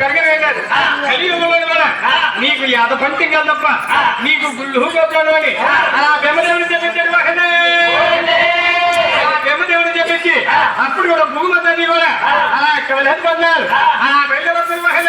పెరగలేదు కలియుగంలో కూడా నీకు యాద పంచంగా తప్ప నీకు గుళ్ళు గోపురాలు అని. అలా బెమ్మదేవుడు చెప్పించాడు వాహనే. బెమ్మదేవుడు చెప్పించి అప్పుడు కూడా భూమతని కూడా అలా కవలేదు పడ్డారు ఆ వెళ్ళవద్దు మహిళ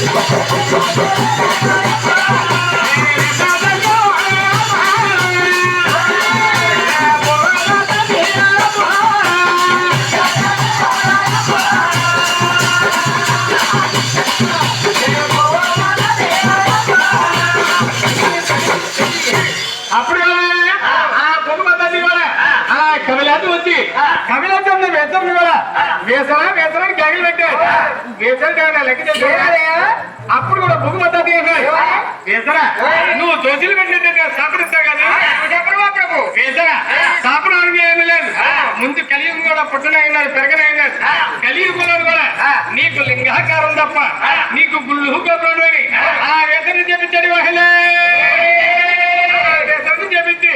フフフフフ。ఆ. కవిలాంటి వచ్చి ఉన్న వేసంని కూడా వేసరా వేసరాని గగలు పెట్టారు వేసర లెక్క అప్పుడు కూడా భూమత వేసరా నువ్వు దోషులు పెట్టినట్టు సాపరిస్తావు కదా. వేసరా సాపడం ఏమి లేదు. ముందు కలియుగం కూడా పుట్టనైనాడు పెరగనైనాడు కలియుగంలో కూడా. నీకు లింగాకారం తప్ప నీకు గుళ్ళు గోపురం అని ఆ. వేసరి చెప్పించాడు మహిళ. దేశాన్ని చెప్పించి